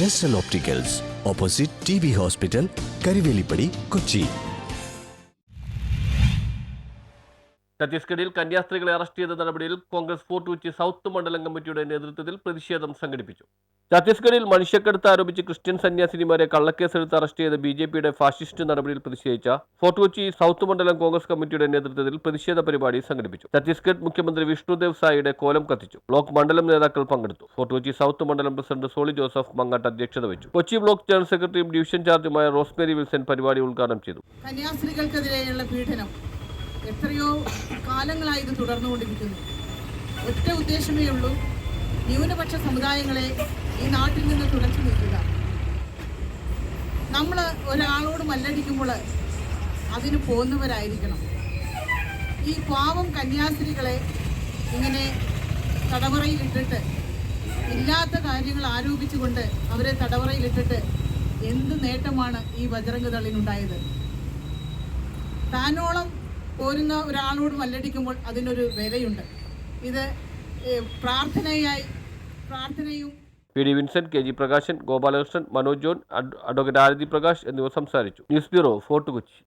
ജെസ്റ്റൽ opticals opposite T B hospital Karivelippadi Kochi ഛത്തീസ്ഗഡിൽ കന്യാസ്ത്രീകളെ arrest ചെയ്ത നടപടിയിൽ കോൺഗ്രസ് ഫോർട്ട് കൊച്ചി സൗത്ത് മണ്ഡലം കമ്മിറ്റിയുടെ നേതൃത്വത്തിൽ പ്രതിഷേധം സംഘടിപ്പിച്ചു. ഛത്തീസ്ഗഡിൽ മനുഷ്യക്കടത്ത് ആരോപിച്ച് ക്രിസ്ത്യൻ സന്യാസിനിമാരെ കള്ളക്കേസെടുത്ത് അറസ്റ്റ് ചെയ്ത ബി ജെ പിയുടെ ഫാസിസ്റ്റ് നടപടിയിൽ പ്രതിഷേധിച്ച ഫോർട്ട് കൊച്ചി സൗത്ത് മണ്ഡലം കോൺഗ്രസ് കമ്മിറ്റിയുടെ നേതൃത്വത്തിൽ പ്രതിഷേധ പരിപാടി സംഘടിപ്പിച്ചു. ഛത്തീസ്ഗഡ് മുഖ്യമന്ത്രി വിഷ്ണുദേവ് സായിയുടെ കോലം കത്തിച്ചു. ബ്ലോക്ക് മണ്ഡലം നേതാക്കൾ പങ്കെടുത്തു. ഫോർട്ട് കൊച്ചി സൗത്ത് മണ്ഡലം പ്രസിഡന്റ് സോളി ജോസഫ് മങ്ങാട്ട് അധ്യക്ഷത വഹിച്ചു. കൊച്ചി ബ്ലോക്ക് ജനറൽ സെക്രട്ടറിയും ഡിവിഷൻ ചാർജുമായ റോസ്മേരി വിൽസൺ പരിപാടി ഉദ്ഘാടനം ചെയ്തു. പീഡനം എത്രയോ കാലങ്ങളായി ഒറ്റ ഉദ്ദേശമേ ഉള്ളൂ. ന്യൂനപക്ഷ സമുദായങ്ങളെ ഈ നാട്ടിൽ നിന്ന് തുടച്ചു നിൽക്കുക. നമ്മൾ ഒരാളോട് മല്ലടിക്കുമ്പോൾ അതിന് പോകുന്നവരായിരിക്കണം. ഈ പാവം കന്യാസ്ത്രീകളെ ഇങ്ങനെ തടവറയിലിട്ടിട്ട് ഇല്ലാത്ത കാര്യങ്ങൾ ആരോപിച്ചുകൊണ്ട് അവരെ തടവറയിലിട്ടിട്ട് എന്ത് നേട്ടമാണ് ഈ ബജറംഗ് ദളിനുണ്ടായത്? താനോളം പോരുന്ന ഒരാളോട് മല്ലടിക്കുമ്പോൾ അതിനൊരു വിലയുണ്ട്. ഇത് പ്രാർത്ഥനയായി പ്രാർത്ഥനയും P D Vincent K G Prakashan Gopalakrishnan Manoj John advocate Arathi Prakash എന്നിവർ സംസാരിച്ചു ന്യൂസ് ബ്യൂറോ ഫോർട്ട് കൊച്ചി